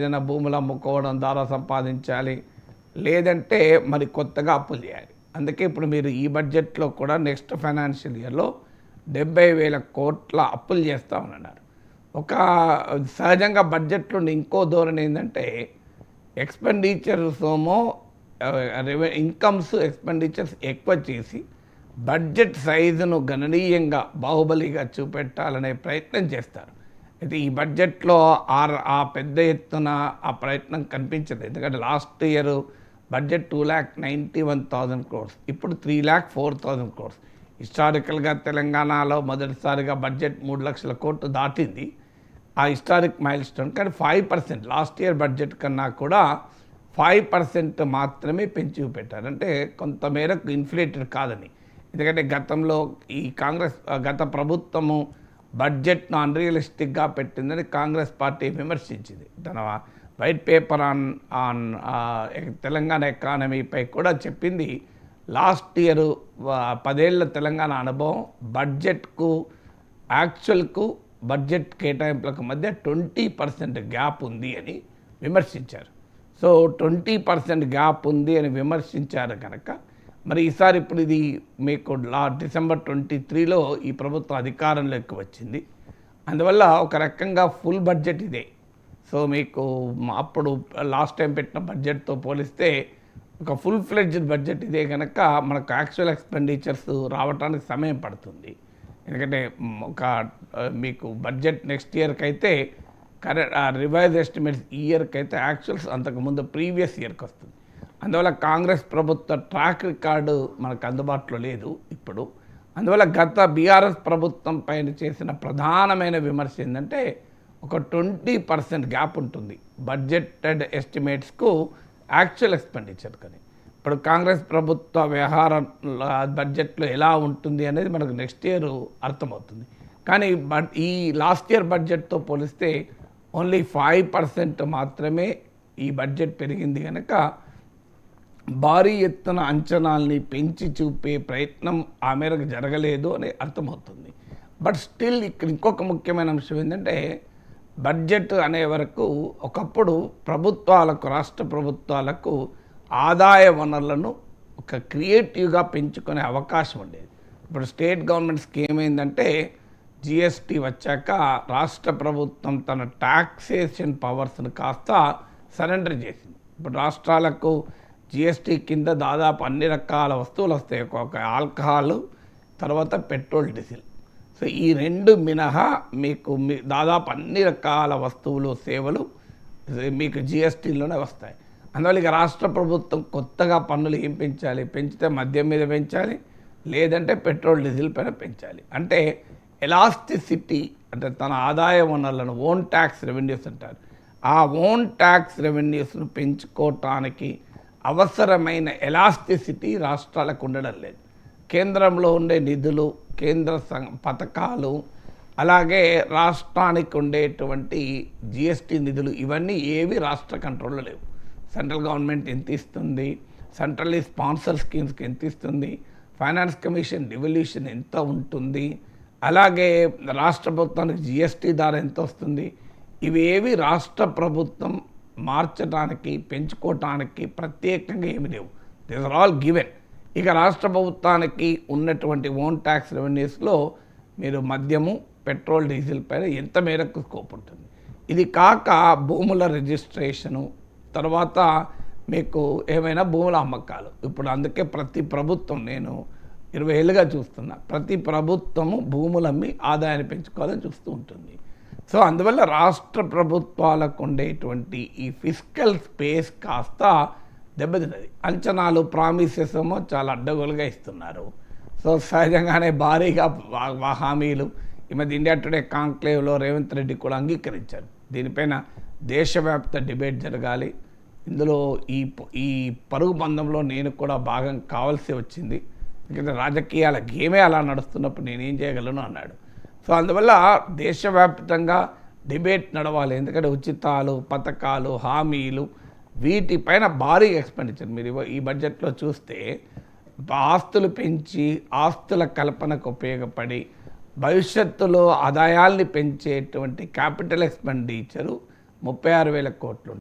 ఏదైనా భూములు అమ్ముకోవడం ద్వారా సంపాదించాలి. లేదంటే మరి కొత్తగా అప్పులు చేయాలి. అందుకే ఇప్పుడు మీరు ఈ బడ్జెట్లో కూడా నెక్స్ట్ ఫైనాన్షియల్ ఇయర్లో డెబ్బై వేల కోట్ల అప్పులు చేస్తామని అన్నారు ఒక సహజంగా బడ్జెట్లో ఇంకో ధోరణి ఏంటంటే ఎక్స్పెండిచర్స్ ఏమో ఇన్కమ్స్ ఎక్స్పెండిచర్స్ ఎక్కువ చేసి బడ్జెట్ సైజును గణనీయంగా బాహుబలిగా చూపెట్టాలనే ప్రయత్నం చేస్తారు. అయితే ఈ బడ్జెట్లో ఆ ఆ పెద్ద ఎత్తున ఆ ప్రయత్నం కనిపించదు. ఎందుకంటే last year budget two lakh ninety one thousand crores. ఇప్పుడు three lakh four thousand crores. హిస్టారికల్గా తెలంగాణలో మొదటిసారిగా బడ్జెట్ మూడు లక్షల కోట్లు దాటింది. ఆ హిస్టారిక్ మైల్ స్టోన్ కానీ five percent last year budget కన్నా కూడా ఫైవ్ పర్సెంట్ మాత్రమే పెంచి పెట్టారు. అంటే కొంతమేరకు ఇన్ఫ్లేటెడ్ కాదని. ఎందుకంటే గతంలో ఈ కాంగ్రెస్ గత ప్రభుత్వము బడ్జెట్ను అన్రియలిస్టిక్గా పెట్టిందని కాంగ్రెస్ పార్టీ విమర్శించింది. తన white paper on on Telangana ఎకానమీపై కూడా చెప్పింది లాస్ట్ ఇయర్ పదేళ్ళ తెలంగాణ అనుభవం బడ్జెట్కు యాక్చువల్కు బడ్జెట్ కేటాయింపులకు మధ్య ట్వంటీ పర్సెంట్ గ్యాప్ ఉంది అని విమర్శించారు. సో ట్వంటీ పర్సెంట్ గ్యాప్ ఉంది అని విమర్శించారు కనుక మరి ఈసారి ఇప్పుడు ఇది మీకు లా డిసెంబర్ ట్వంటీ త్రీలో ఈ ప్రభుత్వం అధికారంలోకి వచ్చింది. అందువల్ల ఒక రకంగా ఫుల్ బడ్జెట్ ఇదే. సో మీకు అప్పుడు లాస్ట్ టైం పెట్టిన బడ్జెట్తో పోలిస్తే ఒక ఫుల్ ఫ్లెడ్జ్డ్ బడ్జెట్ ఇదే కనుక మనకు యాక్చువల్ ఎక్స్పెండిచర్స్ రావడానికి సమయం పడుతుంది. ఎందుకంటే ఒక మీకు బడ్జెట్ నెక్స్ట్ ఇయర్కి అయితే కరెక్ట్ రివైజ్ ఎస్టిమేట్స్ ఈ ఇయర్కి అయితే యాక్చువల్స్ అంతకుముందు ప్రీవియస్ ఇయర్కి వస్తుంది అందువల్ల కాంగ్రెస్ ప్రభుత్వ ట్రాక్ రికార్డు మనకు అందుబాటులో లేదు ఇప్పుడు. అందువల్ల గత బీఆర్ఎస్ ప్రభుత్వం పైన చేసిన ప్రధానమైన విమర్శ ఏంటంటే ఒక ట్వంటీ పర్సెంట్ గ్యాప్ ఉంటుంది బడ్జెటెడ్ ఎస్టిమేట్స్కు యాక్చువల్ ఎక్స్పెండిచర్ కానీ. ఇప్పుడు కాంగ్రెస్ ప్రభుత్వ వ్యవహార బడ్జెట్లో ఎలా ఉంటుంది అనేది మనకు నెక్స్ట్ ఇయర్ అర్థమవుతుంది. కానీ బట్ ఈ లాస్ట్ ఇయర్ బడ్జెట్తో పోలిస్తే ఓన్లీ ఫైవ్ పర్సెంట్ మాత్రమే ఈ బడ్జెట్ పెరిగింది కనుక భారీ ఎత్తున అంచనాల్ని పెంచి చూపే ప్రయత్నం ఆ మేరకు జరగలేదు అని అర్థమవుతుంది. బట్ స్టిల్ ఇక్కడ ఇంకొక ముఖ్యమైన అంశం ఏంటంటే బడ్జెట్ అనే వరకు ఒకప్పుడు ప్రభుత్వాలకు రాష్ట్ర ప్రభుత్వాలకు ఆదాయ వనరులను ఒక క్రియేటివ్గా పెంచుకునే అవకాశం ఉండేది. ఇప్పుడు స్టేట్ గవర్నమెంట్ స్కీమ్ ఏంటంటే జిఎస్టీ వచ్చాక రాష్ట్ర ప్రభుత్వం తన టాక్సేషన్ పవర్స్ని కాస్త సరెండర్ చేసింది. ఇప్పుడు రాష్ట్రాలకు జిఎస్టీ కింద దాదాపు అన్ని రకాల వస్తువులు వస్తాయి. ఒక ఆల్కహాల్ తర్వాత పెట్రోల్ డీజిల్. సో ఈ రెండు మినహా మీకు మీ దాదాపు అన్ని రకాల వస్తువులు సేవలు మీకు జిఎస్టీలోనే వస్తాయి. అందువల్ల ఇక రాష్ట్ర ప్రభుత్వం కొత్తగా పన్నులు ఏం పెంచాలి? పెంచితే మద్యం మీద పెంచాలి లేదంటే పెట్రోల్ డీజిల్ పైన పెంచాలి. అంటే ఎలాస్టిసిటీ అంటే తన ఆదాయ వనరులను ఓన్ ట్యాక్స్ రెవెన్యూస్ అంటారు. ఆ ఓన్ ట్యాక్స్ రెవెన్యూస్ను పెంచుకోవటానికి అవసరమైన ఎలాస్టిసిటీ రాష్ట్రాలకు ఉండడం లేదు. కేంద్రంలో ఉండే నిధులు కేంద్ర పథకాలు అలాగే రాష్ట్రానికి ఉండేటువంటి జిఎస్టీ నిధులు ఇవన్నీ ఏవి రాష్ట్ర కంట్రోల్లో లేవు. సెంట్రల్ గవర్నమెంట్ ఎంత ఇస్తుంది? సెంట్రల్లీ స్పాన్సర్ స్కీమ్స్కి ఎంత ఇస్తుంది? ఫైనాన్స్ కమిషన్ డివల్యూషన్ ఎంత ఉంటుంది? అలాగే రాష్ట్ర ప్రభుత్వానికి జిఎస్టీ ధర ఎంత వస్తుంది? ఇవేవి రాష్ట్ర ప్రభుత్వం మార్చడానికి పెంచుకోవటానికి ప్రత్యేకంగా ఏమి లేవు. దిస్ ఆర్ ఆల్ గివెన్ ఇక రాష్ట్ర ప్రభుత్వానికి ఉన్నటువంటి ఓన్ ట్యాక్స్ రెవెన్యూస్లో మీరు మద్యము పెట్రోల్ డీజిల్ పైన ఎంత మేరకు స్కోప్ ఉంటుంది? ఇది కాక భూముల రిజిస్ట్రేషను తర్వాత మీకు ఏమైనా భూముల అమ్మకాలు. ఇప్పుడు అందుకే ప్రతి ప్రభుత్వం నేను ఇరవై ఏళ్ళుగా చూస్తున్నా. ప్రతి ప్రభుత్వము భూములమ్మి ఆదాయాన్ని పెంచుకోవాలని చూస్తూ ఉంటుంది. సో అందువల్ల రాష్ట్ర ప్రభుత్వాలకు ఉండేటువంటి ఈ ఫిజికల్ స్పేస్ కాస్త దెబ్బతిన్నది. అంచనాలు ప్రామిసెస్ ఏమో చాలా అడ్డగోలుగా ఇస్తున్నారు. సో సహజంగానే భారీగా హామీలు ఈ మధ్య ఇండియా టుడే కాంక్లేవ్లో రేవంత్ రెడ్డి కూడా అంగీకరించారు. దీనిపైన దేశవ్యాప్త డిబేట్ జరగాలి. ఇందులో ఈ ఈ పరుగు బంధంలో నేను కూడా భాగం కావాల్సి వచ్చింది. ఎందుకంటే రాజకీయాల గేమే అలా నడుస్తున్నప్పుడు నేనేం చేయగలను అన్నాడు. సో అందువల్ల దేశవ్యాప్తంగా డిబేట్ నడవాలి. ఎందుకంటే ఉచితాలు పథకాలు హామీలు వీటిపైన భారీ ఎక్స్పెండిచర్. మీరు ఈ బడ్జెట్లో చూస్తే ఆస్తులు పెంచి ఆస్తుల కల్పనకు ఉపయోగపడి భవిష్యత్తులో ఆదాయాల్ని పెంచేటువంటి క్యాపిటల్ ఎక్స్పెండిచరు ముప్పై ఆరు వేల కోట్లు.